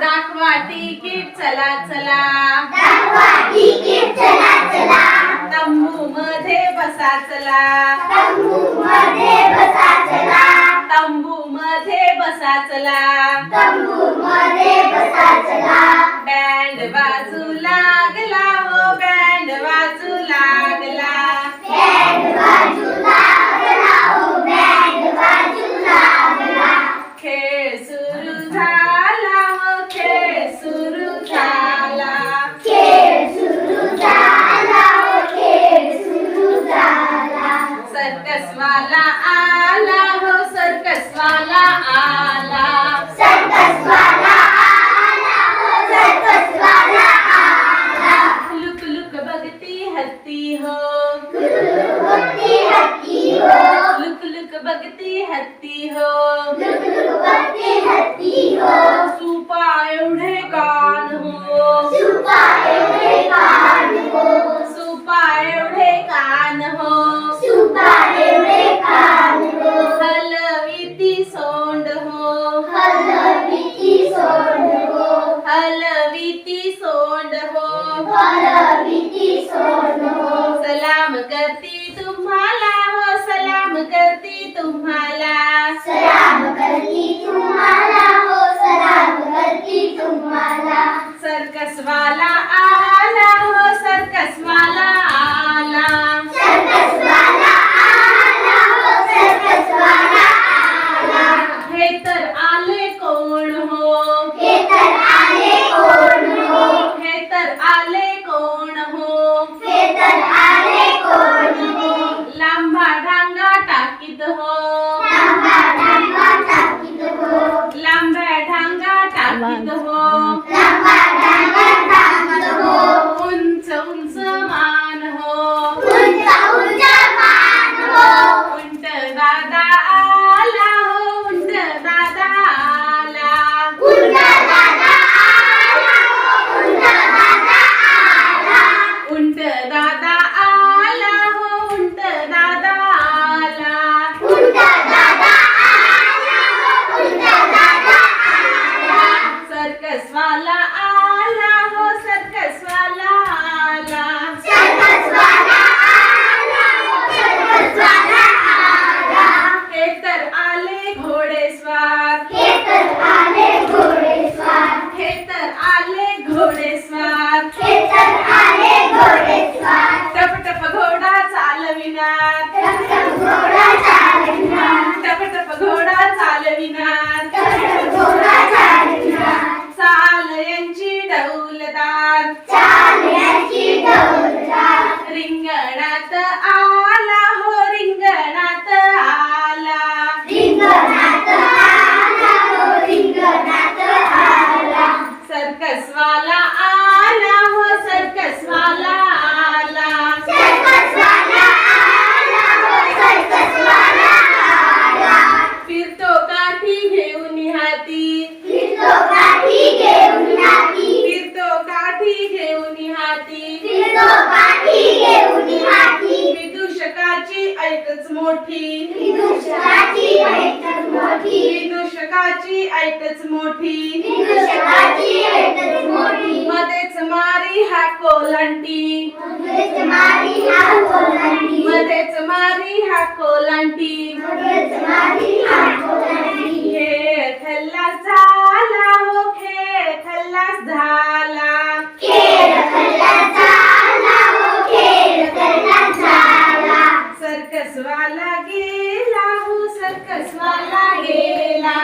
दाखवा तिकीट चला चला. तंबू मध्ये बसा चला. तंबू मध्ये बसा चला. करती तुम्हाला हो सलाम करती तुम्हाला. सलाम करती तुम्हाला हो सलाम करती तुम्हाला. सर्कसवाला 你干什？భువనేశ్వర हाती. विदूषकाची ऐकच मोठी. विदूषकाची ऐकच मोठी. मध्येच मारी हा कोलंटी. मध्येच मारी हा कोलंटी. कसवा लागेला